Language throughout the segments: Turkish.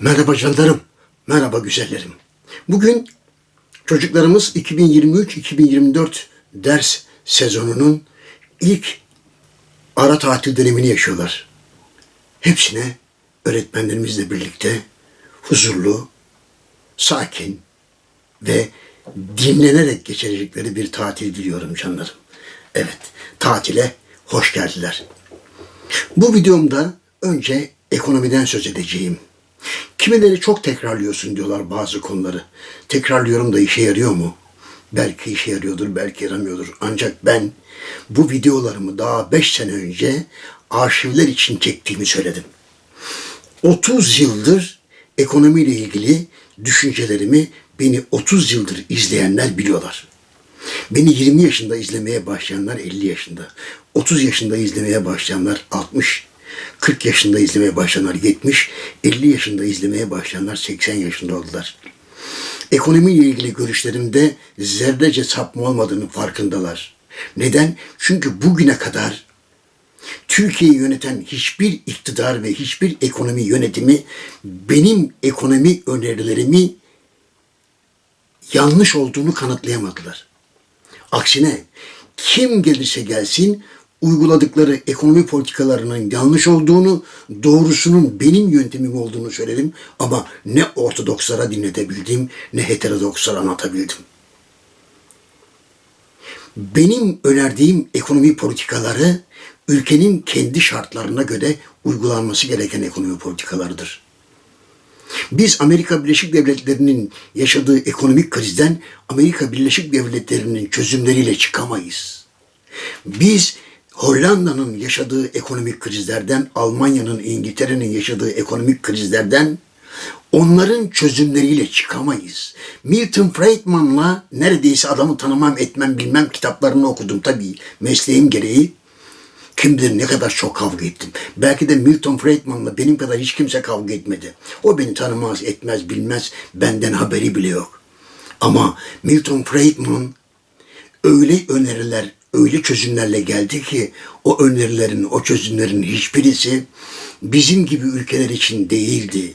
Merhaba canlarım, merhaba güzellerim. Bugün çocuklarımız 2023-2024 ders sezonunun ilk ara tatil dönemini yaşıyorlar. Hepsine öğretmenlerimizle birlikte huzurlu, sakin ve dinlenerek geçirecekleri bir tatil diliyorum canlarım. Evet, tatile hoş geldiler. Bu videomda önce ekonomiden söz edeceğim. Kimileri çok tekrarlıyorsun diyorlar bazı konuları. Tekrarlıyorum da işe yarıyor mu? Belki işe yarıyordur, belki yaramıyordur. Ancak ben bu videolarımı daha 5 sene önce arşivler için çektiğimi söyledim. 30 yıldır ekonomiyle ilgili düşüncelerimi beni 30 yıldır izleyenler biliyorlar. Beni 20 yaşında izlemeye başlayanlar 50 yaşında. 30 yaşında izlemeye başlayanlar 60. 40 yaşında izlemeye başlayanlar 70. 50 yaşında izlemeye başlayanlar 80 yaşında oldular. Ekonomiyle ilgili görüşlerimde zerrece sapma olmadığını farkındalar. Neden? Çünkü bugüne kadar Türkiye'yi yöneten hiçbir iktidar ve hiçbir ekonomi yönetimi benim ekonomi önerilerimi yanlış olduğunu kanıtlayamadılar. Aksine kim gelirse gelsin uyguladıkları ekonomi politikalarının yanlış olduğunu, doğrusunun benim yöntemim olduğunu söyledim ama ne ortodokslara dinletebildim ne heterodokslara anlatabildim. Benim önerdiğim ekonomi politikaları ülkenin kendi şartlarına göre uygulanması gereken ekonomi politikalarıdır. Biz Amerika Birleşik Devletleri'nin yaşadığı ekonomik krizden Amerika Birleşik Devletleri'nin çözümleriyle çıkamayız. Biz Hollanda'nın yaşadığı ekonomik krizlerden, Almanya'nın, İngiltere'nin yaşadığı ekonomik krizlerden onların çözümleriyle çıkamayız. Milton Friedman'la neredeyse adamı tanımam etmem bilmem kitaplarını okudum tabii mesleğim gereği. Kim bilir ne kadar çok kavga ettim. Belki de Milton Friedman'la benim kadar hiç kimse kavga etmedi. O beni tanımaz, etmez, bilmez. Benden haberi bile yok. Ama Milton Friedman öyle öneriler, öyle çözümlerle geldi ki o önerilerin, o çözümlerin hiçbirisi bizim gibi ülkeler için değildi.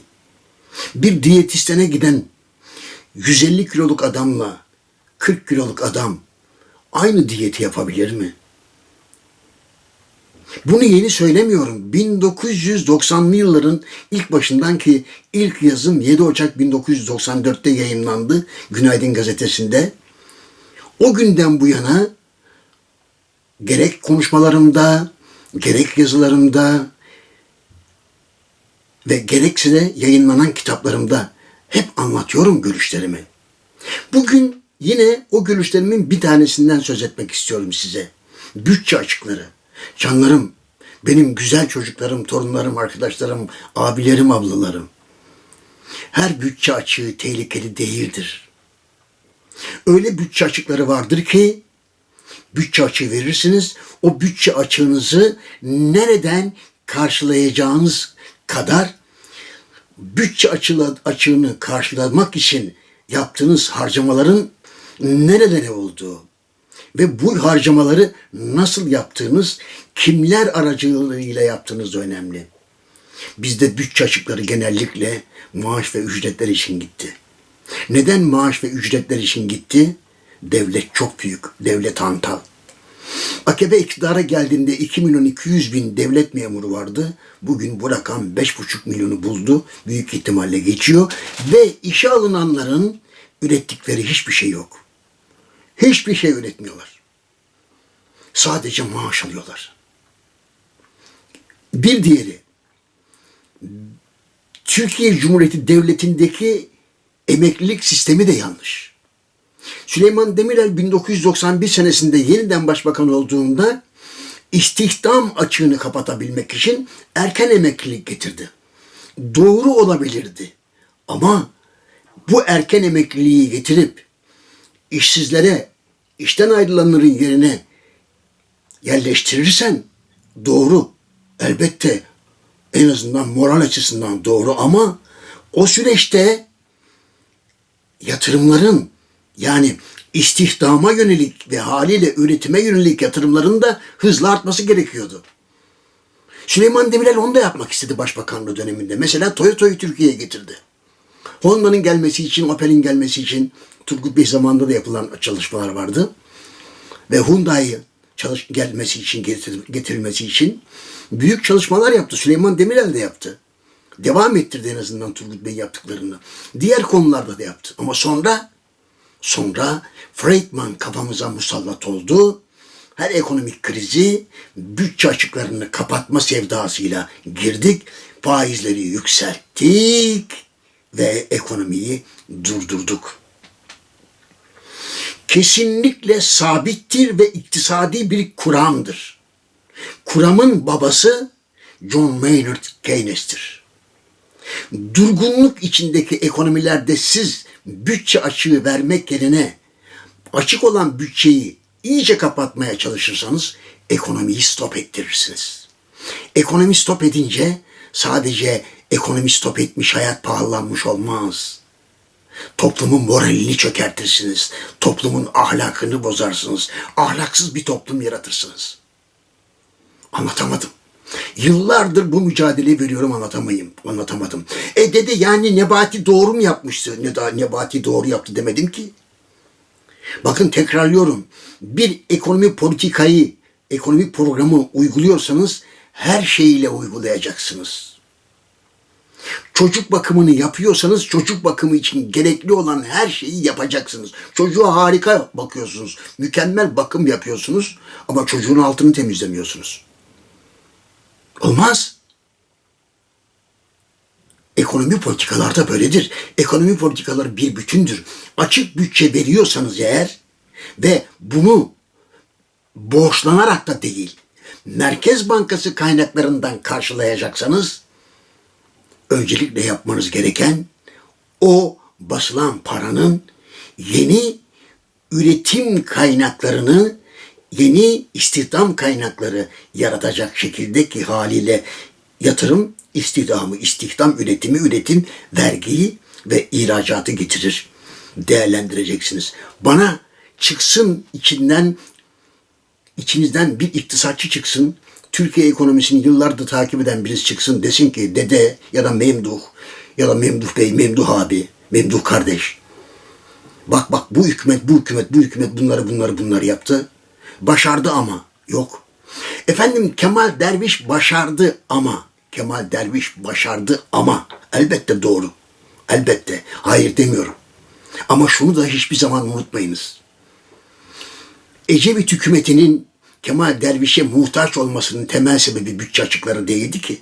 Bir diyetistene giden 150 kiloluk adamla 40 kiloluk adam aynı diyeti yapabilir mi? Bunu yeni söylemiyorum. 1990'lı yılların ilk başından ki ilk yazım 7 Ocak 1994'te yayınlandı Günaydın Gazetesi'nde. O günden bu yana gerek konuşmalarımda, gerek yazılarımda ve gerekse de yayınlanan kitaplarımda hep anlatıyorum görüşlerimi. Bugün yine o görüşlerimin bir tanesinden söz etmek istiyorum size. Bütçe açıkları. Canlarım, benim güzel çocuklarım, torunlarım, arkadaşlarım, abilerim, ablalarım. Her bütçe açığı tehlikeli değildir. Öyle bütçe açıkları vardır ki bütçe açığı verirsiniz. O bütçe açığınızı nereden karşılayacağınız kadar bütçe açığı, açığını karşılamak için yaptığınız harcamaların nerelere olduğu ve bu harcamaları nasıl yaptığınız, kimler aracılığıyla yaptığınız önemli. Bizde bütçe açıkları genellikle maaş ve ücretler için gitti. Neden maaş ve ücretler için gitti? Devlet çok büyük, devlet hantal. AKP iktidara geldiğinde 2 milyon 200 bin devlet memuru vardı. Bugün bu rakam 5,5 milyonu buldu. Büyük ihtimalle geçiyor. Ve işe alınanların ürettikleri hiçbir şey yok. Hiçbir şey üretmiyorlar. Sadece maaş alıyorlar. Bir diğeri, Türkiye Cumhuriyeti Devleti'ndeki emeklilik sistemi de yanlış. Süleyman Demirel 1991 senesinde yeniden başbakan olduğunda istihdam açığını kapatabilmek için erken emeklilik getirdi. Doğru olabilirdi. Ama bu erken emekliliği getirip işsizlere işten ayrılanların yerine yerleştirirsen doğru. Elbette en azından moral açısından doğru ama o süreçte yatırımların yani istihdama yönelik ve haliyle üretime yönelik yatırımların da hızla artması gerekiyordu. Süleyman Demirel onu da yapmak istedi başbakanlığı döneminde. Mesela Toyota'yı Türkiye'ye getirdi. Honda'nın gelmesi için, Opel'in gelmesi için Turgut Bey zamanında da yapılan çalışmalar vardı. Ve Hyundai'yi çalış gelmesi için, getir- getirilmesi için büyük çalışmalar yaptı. Süleyman Demirel de yaptı. Devam ettirdi en azından Turgut Bey yaptıklarını. Diğer konularda da yaptı. Ama sonra sonra Friedman kafamıza musallat oldu. Her ekonomik krizi bütçe açıklarını kapatma sevdasıyla girdik. Faizleri yükselttik ve ekonomiyi durdurduk. Kesinlikle sabittir ve iktisadi bir kuramdır. Kuramın babası John Maynard Keynes'tir. Durgunluk içindeki ekonomilerde siz bütçe açığı vermek yerine açık olan bütçeyi iyice kapatmaya çalışırsanız ekonomiyi stop ettirirsiniz. Ekonomi stop edince sadece ekonomi stop etmiş hayat pahalanmış olmaz. Toplumun moralini çökertirsiniz. Toplumun ahlakını bozarsınız. Ahlaksız bir toplum yaratırsınız. Anlatamadım. Yıllardır bu mücadeleyi veriyorum anlatamayım. Anlatamadım. E dedi yani Nebati doğru mu yapmıştı? Ne da Nebati doğru yaptı demedim ki. Bakın tekrarlıyorum. Bir ekonomi politikayı, ekonomi programı uyguluyorsanız her şeyiyle uygulayacaksınız. Çocuk bakımını yapıyorsanız çocuk bakımı için gerekli olan her şeyi yapacaksınız. Çocuğa harika bakıyorsunuz. Mükemmel bakım yapıyorsunuz ama çocuğun altını temizlemiyorsunuz. Olmaz. Ekonomi politikalar da böyledir. Ekonomi politikaları bir bütündür. Açık bütçe veriyorsanız eğer ve bunu borçlanarak da değil, Merkez Bankası kaynaklarından karşılayacaksanız öncelikle yapmanız gereken o basılan paranın yeni üretim kaynaklarını, yeni istihdam kaynakları yaratacak şekildeki haliyle yatırım, istihdamı, istihdam, üretimi, üretim, vergiyi ve ihracatı getirir. Değerlendireceksiniz. Bana çıksın içinden içinizden bir iktisatçı çıksın, Türkiye ekonomisini yıllardır takip eden birisi çıksın desin ki dede ya da Memduh ya da Memduh Bey, Memduh abi, Memduh kardeş. Bak bak bu hükümet, bu hükümet, bu hükümet bunları bunları bunları yaptı. Başardı ama yok. Efendim Kemal Derviş başardı ama Kemal Derviş başardı ama elbette doğru. Elbette. Hayır demiyorum. Ama şunu da hiçbir zaman unutmayınız. Ecevit hükümetinin Kemal Derviş'e muhtaç olmasının temel sebebi bütçe açıkları değildi ki.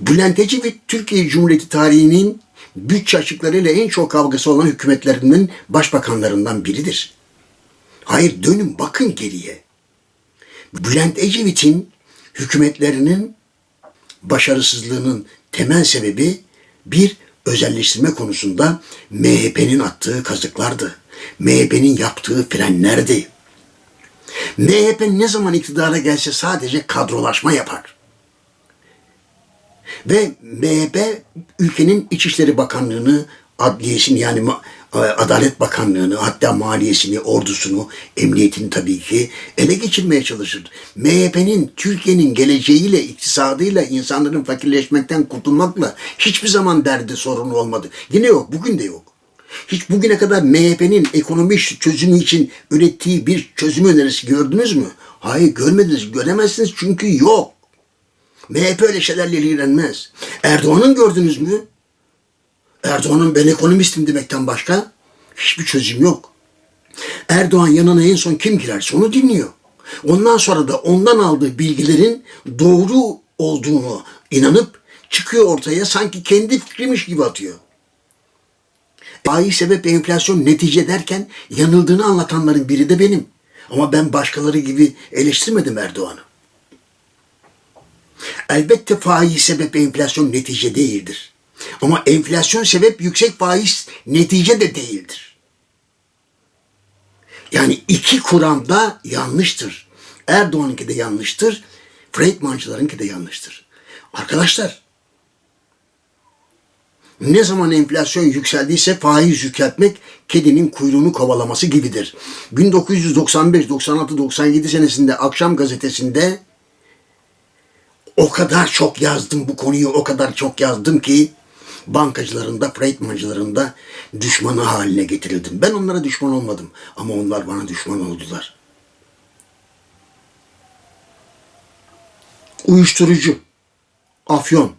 Bülent Ecevit Türkiye Cumhuriyeti tarihinin bütçe açıklarıyla en çok kavgası olan hükümetlerinin başbakanlarından biridir. Hayır dönün bakın geriye. Bülent Ecevit'in hükümetlerinin başarısızlığının temel sebebi bir özelleştirme konusunda MHP'nin attığı kazıklardı. MHP'nin yaptığı frenlerdi. MHP ne zaman iktidara gelse sadece kadrolaşma yapar. Ve MHP ülkenin İçişleri Bakanlığı'nı, adliyesini yani ma- Adalet Bakanlığı'nı, hatta maliyesini, ordusunu, emniyetini tabii ki ele geçirmeye çalışır. MHP'nin Türkiye'nin geleceğiyle, iktisadıyla, insanların fakirleşmekten kurtulmakla hiçbir zaman derdi sorunu olmadı. Yine yok, bugün de yok. Hiç bugüne kadar MHP'nin ekonomi çözümü için ürettiği bir çözüm önerisi gördünüz mü? Hayır görmediniz, göremezsiniz çünkü yok. MHP öyle şeylerle ilgilenmez. Erdoğan'ın gördünüz mü? Erdoğan'ın ben ekonomistim demekten başka hiçbir çözüm yok. Erdoğan yanına en son kim girerse onu dinliyor. Ondan sonra da ondan aldığı bilgilerin doğru olduğunu inanıp çıkıyor ortaya sanki kendi fikriymiş gibi atıyor. Faiz sebep enflasyon netice derken yanıldığını anlatanların biri de benim. Ama ben başkaları gibi eleştirmedim Erdoğan'ı. Elbette faiz sebep enflasyon netice değildir. Ama enflasyon sebep yüksek faiz netice de değildir. Yani iki kuramda yanlıştır. Erdoğan'ınki de yanlıştır. Friedman'cılarınki de yanlıştır. Arkadaşlar ne zaman enflasyon yükseldiyse faiz yükseltmek kedinin kuyruğunu kovalaması gibidir. 1995, 96, 97 senesinde Akşam gazetesinde O kadar çok yazdım bu konuyu, o kadar çok yazdım ki bankacıların da, freightmancıların da düşmanı haline getirildim. Ben onlara düşman olmadım ama onlar bana düşman oldular. Uyuşturucu, afyon.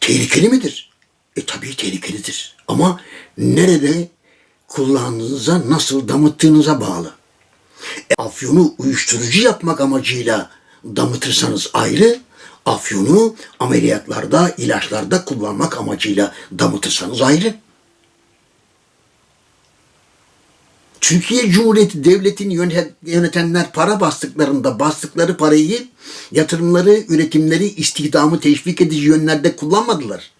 Tehlikeli midir? E tabii tehlikelidir. Ama nerede kullandığınıza, nasıl damıttığınıza bağlı. E, afyonu uyuşturucu yapmak amacıyla damıtırsanız ayrı, afyonu ameliyatlarda, ilaçlarda kullanmak amacıyla damıtırsanız ayrı. Türkiye Cumhuriyeti Devleti'ni yönet- yönetenler para bastıklarında bastıkları parayı yatırımları, üretimleri, istihdamı teşvik edici yönlerde kullanmadılar.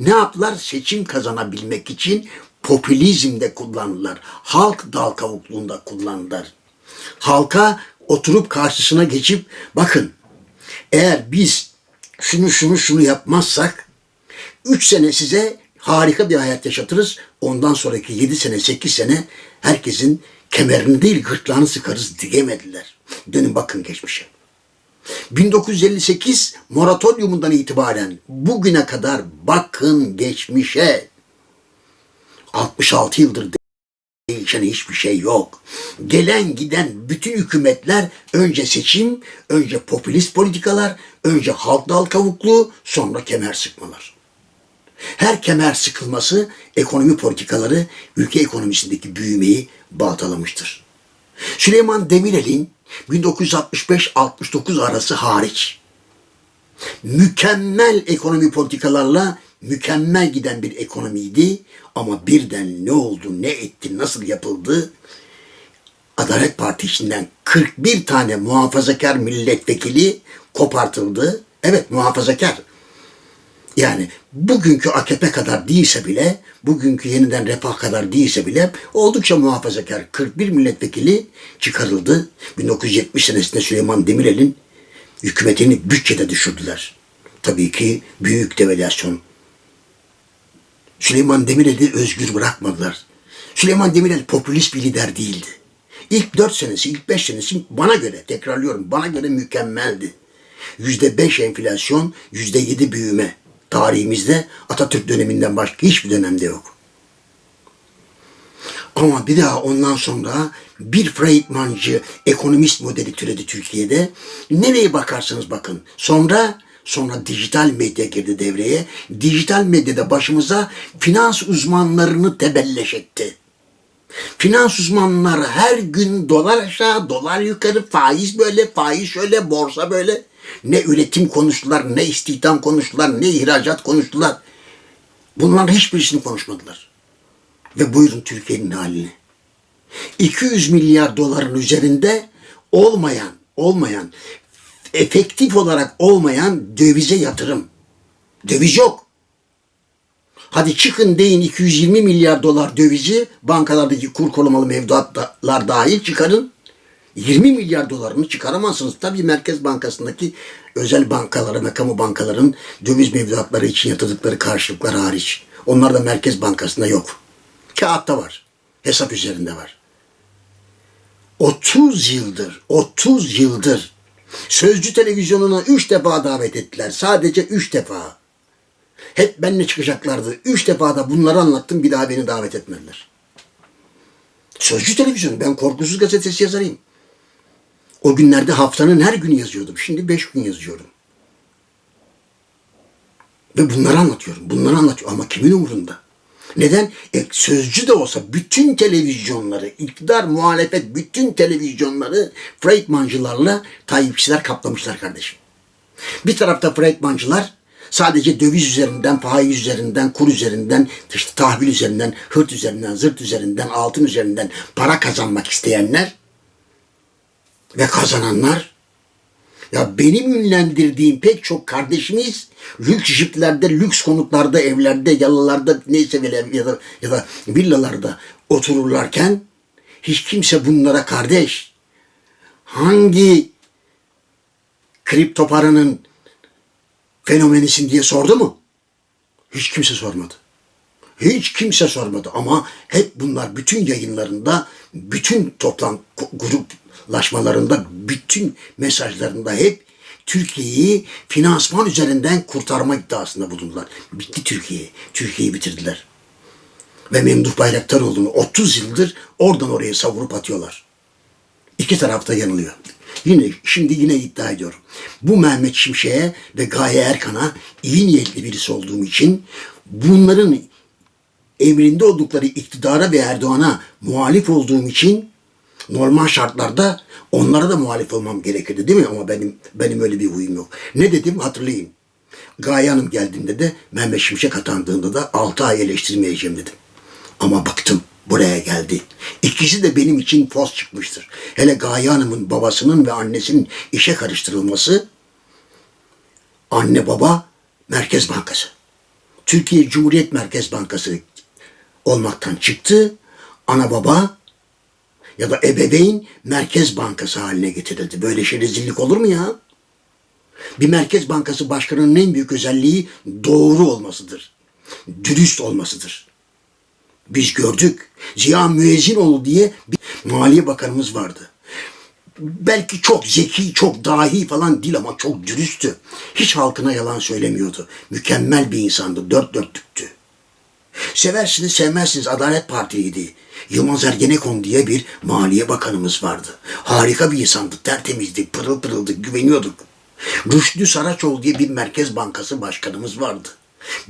Ne yaptılar? Seçim kazanabilmek için popülizmde kullandılar. Halk dal kavukluğunda kullandılar. Halka oturup karşısına geçip bakın eğer biz şunu şunu şunu yapmazsak 3 sene size harika bir hayat yaşatırız. Ondan sonraki 7 sene 8 sene herkesin kemerini değil gırtlağını sıkarız diyemediler. Dönün bakın geçmişe. 1958 moratoriumundan itibaren bugüne kadar bakın geçmişe. 66 yıldır değişen hiçbir şey yok. Gelen giden bütün hükümetler önce seçim, önce popülist politikalar, önce halk dal kavuklu, sonra kemer sıkmalar. Her kemer sıkılması ekonomi politikaları ülke ekonomisindeki büyümeyi baltalamıştır. Süleyman Demirel'in 1965-69 arası hariç mükemmel ekonomi politikalarla mükemmel giden bir ekonomiydi ama birden ne oldu, ne etti, nasıl yapıldı? Adalet Partisi'nden 41 tane muhafazakar milletvekili kopartıldı. Evet muhafazakar. Yani bugünkü AKP kadar değilse bile, bugünkü yeniden refah kadar değilse bile oldukça muhafazakar 41 milletvekili çıkarıldı. 1970 senesinde Süleyman Demirel'in hükümetini bütçede düşürdüler. Tabii ki büyük devalüasyon. Süleyman Demirel'i özgür bırakmadılar. Süleyman Demirel popülist bir lider değildi. İlk dört senesi, ilk beş senesi bana göre, tekrarlıyorum, bana göre mükemmeldi. Yüzde beş enflasyon, yüzde yedi büyüme. Tarihimizde Atatürk döneminden başka hiçbir dönemde yok. Ama bir daha ondan sonra bir Friedmancı ekonomist modeli türedi Türkiye'de. Nereye bakarsanız bakın. Sonra sonra dijital medya girdi devreye. Dijital medyada başımıza finans uzmanlarını tebelleş etti. Finans uzmanları her gün dolar aşağı, dolar yukarı, faiz böyle, faiz şöyle, borsa böyle. Ne üretim konuştular, ne istihdam konuştular, ne ihracat konuştular. Bunların hiçbirisini konuşmadılar. Ve buyurun Türkiye'nin halini. 200 milyar doların üzerinde olmayan, olmayan, efektif olarak olmayan dövize yatırım. Döviz yok. Hadi çıkın deyin 220 milyar dolar dövizi bankalardaki kur korumalı mevduatlar dahil çıkarın. 20 milyar dolarını çıkaramazsınız. Tabii Merkez Bankası'ndaki özel bankalara ve kamu bankaların döviz mevduatları için yatırdıkları karşılıklar hariç. Onlar da Merkez Bankası'nda yok. Kağıtta var. Hesap üzerinde var. 30 yıldır, 30 yıldır Sözcü televizyonuna 3 defa davet ettiler. Sadece 3 defa. Hep benimle çıkacaklardı. Üç defa da bunları anlattım. Bir daha beni davet etmediler. Sözcü televizyonu. Ben Korkusuz Gazetesi yazarıyım. O günlerde haftanın her günü yazıyordum. Şimdi beş gün yazıyorum. Ve bunları anlatıyorum. Bunları anlatıyorum. Ama kimin umurunda? Neden? E, sözcü de olsa bütün televizyonları, iktidar, muhalefet, bütün televizyonları Freitmancılarla Tayyipçiler kaplamışlar kardeşim. Bir tarafta Freitmancılar sadece döviz üzerinden, faiz üzerinden, kur üzerinden, işte tahvil üzerinden, hırt üzerinden, zırt üzerinden, altın üzerinden para kazanmak isteyenler ve kazananlar ya benim ünlendirdiğim pek çok kardeşimiz lüks jiplerde, lüks konutlarda, evlerde, yalılarda neyse bile ya da, ya da villalarda otururlarken hiç kimse bunlara kardeş hangi kripto paranın fenomenisin diye sordu mu? Hiç kimse sormadı. Hiç kimse sormadı ama hep bunlar bütün yayınlarında, bütün toplam gruplaşmalarında, bütün mesajlarında hep Türkiye'yi finansman üzerinden kurtarma iddiasında bulundular. Bitti Türkiye. Türkiye'yi bitirdiler. Ve Memduh Bayraktaroğlu'nu 30 yıldır oradan oraya savurup atıyorlar. İki tarafta yanılıyor. Yine şimdi yine iddia ediyorum. Bu Mehmet Şimşek'e ve Gaye Erkan'a iyi niyetli birisi olduğum için bunların emrinde oldukları iktidara ve Erdoğan'a muhalif olduğum için normal şartlarda onlara da muhalif olmam gerekirdi değil mi? Ama benim benim öyle bir huyum yok. Ne dedim hatırlayın. Gaye Hanım geldiğinde de Mehmet Şimşek atandığında da 6 ay eleştirmeyeceğim dedim. Ama baktım buraya geldi. İkisi de benim için fos çıkmıştır. Hele Gaye Hanım'ın babasının ve annesinin işe karıştırılması anne baba Merkez Bankası. Türkiye Cumhuriyet Merkez Bankası olmaktan çıktı. Ana baba ya da ebeveyn Merkez Bankası haline getirildi. Böyle şey rezillik olur mu ya? Bir Merkez Bankası başkanının en büyük özelliği doğru olmasıdır. Dürüst olmasıdır. Biz gördük. Ziya Müezzinoğlu diye bir Maliye Bakanımız vardı. Belki çok zeki, çok dahi falan değil ama çok dürüsttü. Hiç halkına yalan söylemiyordu. Mükemmel bir insandı, dört dörtlüktü. Seversiniz sevmezsiniz Adalet Parti'ydi. Yılmaz Ergenekon diye bir maliye bakanımız vardı. Harika bir insandı, tertemizdi, pırıl pırıldı, güveniyorduk. Rüştü Saraçoğlu diye bir Merkez Bankası başkanımız vardı.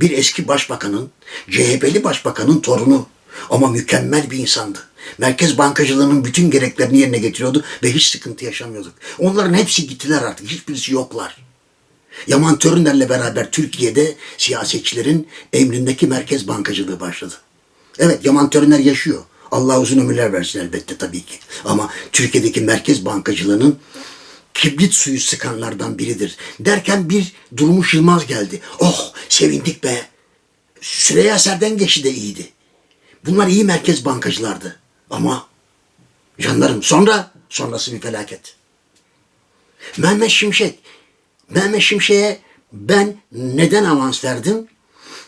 Bir eski başbakanın, CHP'li başbakanın torunu. Ama mükemmel bir insandı. Merkez bankacılığının bütün gereklerini yerine getiriyordu ve hiç sıkıntı yaşamıyorduk. Onların hepsi gittiler artık. Hiçbirisi yoklar. Yaman Törüner'le beraber Türkiye'de siyasetçilerin emrindeki merkez bankacılığı başladı. Evet Yaman Törüner yaşıyor. Allah uzun ömürler versin elbette tabii ki. Ama Türkiye'deki merkez bankacılığının kibrit suyu sıkanlardan biridir. Derken bir Durmuş Yılmaz geldi. Oh sevindik be. Süreyya Serden geçti de iyiydi. Bunlar iyi merkez bankacılardı. Ama canlarım sonra sonrası bir felaket. Mehmet Şimşek. Mehmet Şimşek'e ben neden avans verdim?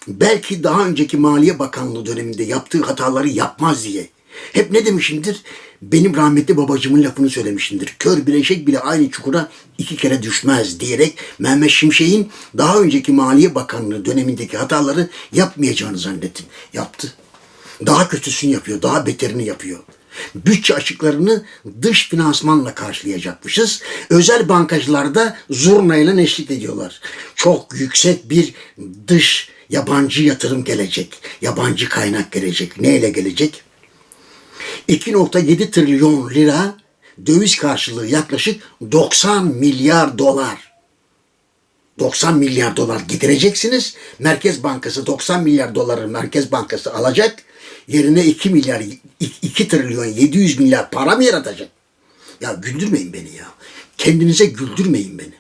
Belki daha önceki Maliye Bakanlığı döneminde yaptığı hataları yapmaz diye. Hep ne demişimdir? Benim rahmetli babacımın lafını söylemişimdir. Kör bir eşek bile aynı çukura iki kere düşmez diyerek Mehmet Şimşek'in daha önceki Maliye Bakanlığı dönemindeki hataları yapmayacağını zannettim. Yaptı. Daha kötüsünü yapıyor, daha beterini yapıyor. Bütçe açıklarını dış finansmanla karşılayacakmışız. Özel bankacılar da zurnayla eşlik ediyorlar. Çok yüksek bir dış yabancı yatırım gelecek. Yabancı kaynak gelecek. Neyle gelecek? 2.7 trilyon lira döviz karşılığı yaklaşık 90 milyar dolar. 90 milyar dolar getireceksiniz. Merkez Bankası 90 milyar doları Merkez Bankası alacak. Yerine 2 milyar 2 trilyon 700 milyar para mı yaratacak? Ya güldürmeyin beni ya. Kendinize güldürmeyin beni.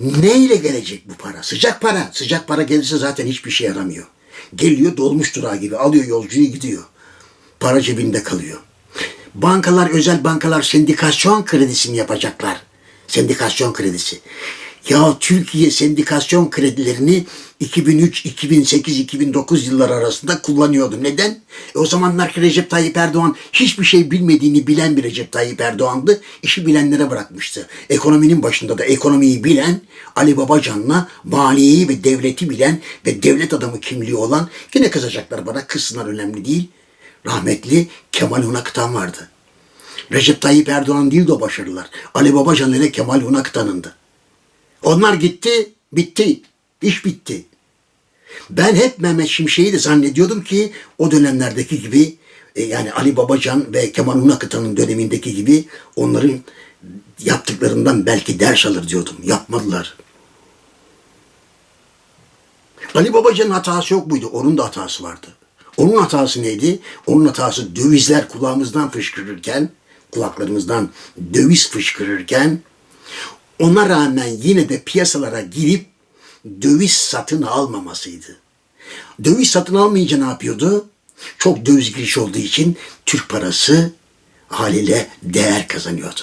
Neyle gelecek bu para? Sıcak para. Sıcak para gelirse zaten hiçbir şey yaramıyor. Geliyor dolmuş durağı gibi alıyor yolcuyu gidiyor. Para cebinde kalıyor. Bankalar, özel bankalar sendikasyon kredisini yapacaklar. Sendikasyon kredisi. Ya Türkiye sendikasyon kredilerini 2003, 2008, 2009 yıllar arasında kullanıyordu. Neden? E o zamanlar Recep Tayyip Erdoğan hiçbir şey bilmediğini bilen bir Recep Tayyip Erdoğan'dı. İşi bilenlere bırakmıştı. Ekonominin başında da ekonomiyi bilen Ali Babacan'la maliyeyi ve devleti bilen ve devlet adamı kimliği olan yine kızacaklar bana kızsınlar önemli değil. Rahmetli Kemal Unakıtan vardı. Recep Tayyip Erdoğan değil de o başarılar. Ali Babacan ile Kemal Unakıtan'ındı. Onlar gitti, bitti. İş bitti. Ben hep Mehmet Şimşek'i de zannediyordum ki o dönemlerdeki gibi e, yani Ali Babacan ve Kemal Unakıtan'ın dönemindeki gibi onların yaptıklarından belki ders alır diyordum. Yapmadılar. Ali Babacan'ın hatası yok muydu? Onun da hatası vardı. Onun hatası neydi? Onun hatası dövizler kulağımızdan fışkırırken, kulaklarımızdan döviz fışkırırken ona rağmen yine de piyasalara girip döviz satın almamasıydı. Döviz satın almayınca ne yapıyordu? Çok döviz giriş olduğu için Türk parası haliyle değer kazanıyordu.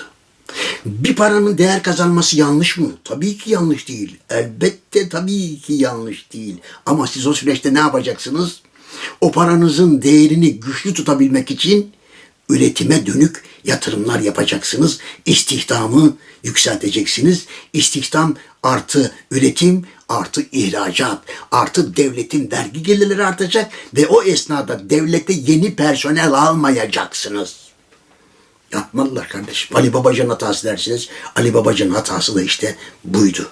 Bir paranın değer kazanması yanlış mı? Tabii ki yanlış değil. Elbette tabii ki yanlış değil. Ama siz o süreçte ne yapacaksınız? O paranızın değerini güçlü tutabilmek için üretime dönük yatırımlar yapacaksınız. İstihdamı yükselteceksiniz. İstihdam artı üretim artı ihracat artı devletin vergi gelirleri artacak ve o esnada devlete yeni personel almayacaksınız. Yapmalılar kardeşim. Ali Babacan hatası dersiniz. Ali Babacan hatası da işte buydu.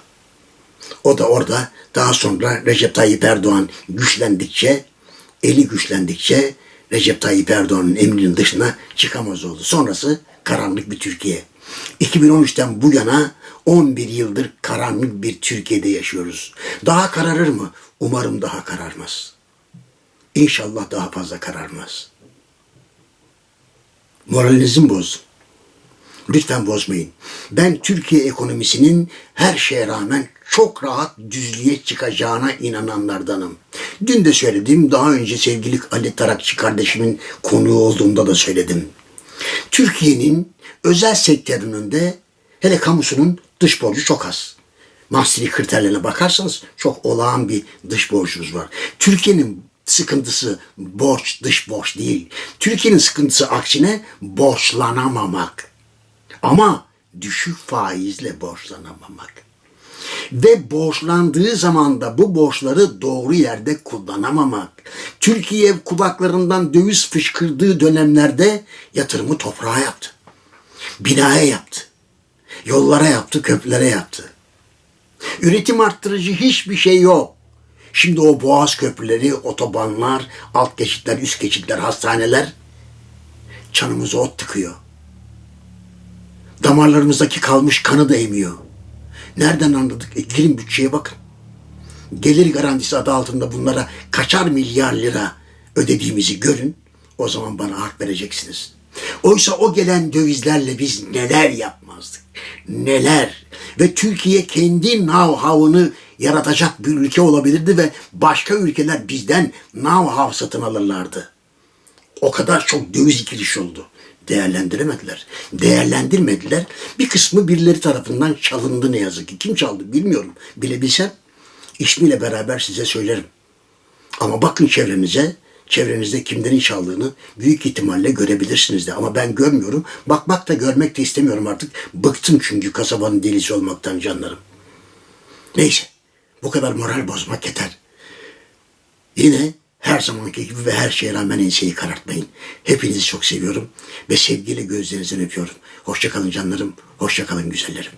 O da orada daha sonra Recep Tayyip Erdoğan güçlendikçe, eli güçlendikçe Recep Tayyip Erdoğan'ın emrinin dışına çıkamaz oldu. Sonrası karanlık bir Türkiye. 2013'ten bu yana 11 yıldır karanlık bir Türkiye'de yaşıyoruz. Daha kararır mı? Umarım daha kararmaz. İnşallah daha fazla kararmaz. Moralinizi mi bozdum? Lütfen bozmayın. Ben Türkiye ekonomisinin her şeye rağmen çok rahat düzlüğe çıkacağına inananlardanım. Dün de söyledim, daha önce sevgili Ali Tarakçı kardeşimin konuğu olduğunda da söyledim. Türkiye'nin özel sektörünün de hele kamusunun dış borcu çok az. Maastricht kriterlerine bakarsanız çok olağan bir dış borcumuz var. Türkiye'nin sıkıntısı borç, dış borç değil. Türkiye'nin sıkıntısı aksine borçlanamamak. Ama düşük faizle borçlanamamak. Ve borçlandığı zaman da bu borçları doğru yerde kullanamamak. Türkiye kulaklarından döviz fışkırdığı dönemlerde yatırımı toprağa yaptı. Binaya yaptı. Yollara yaptı, köprülere yaptı. Üretim arttırıcı hiçbir şey yok. Şimdi o boğaz köprüleri, otobanlar, alt geçitler, üst geçitler, hastaneler canımıza ot tıkıyor. Damarlarımızdaki kalmış kanı da emiyor. Nereden anladık? E, girin bütçeye bakın. Gelir garantisi adı altında bunlara kaçar milyar lira ödediğimizi görün. O zaman bana hak vereceksiniz. Oysa o gelen dövizlerle biz neler yapmazdık. Neler. Ve Türkiye kendi know-how'ını yaratacak bir ülke olabilirdi ve başka ülkeler bizden know-how satın alırlardı. O kadar çok döviz girişi oldu. Değerlendiremediler. Değerlendirmediler. Bir kısmı birileri tarafından çalındı ne yazık ki. Kim çaldı bilmiyorum. Bilebilsem ismiyle beraber size söylerim. Ama bakın çevrenize, çevrenizde kimlerin çaldığını büyük ihtimalle görebilirsiniz de. Ama ben görmüyorum. Bakmak da görmek de istemiyorum artık. Bıktım çünkü kasabanın delisi olmaktan canlarım. Neyse. Bu kadar moral bozmak yeter. Yine her zamanki gibi ve her şeye rağmen enseyi karartmayın. Hepinizi çok seviyorum ve sevgiyle gözlerinizden öpüyorum. Hoşçakalın canlarım, hoşçakalın güzellerim.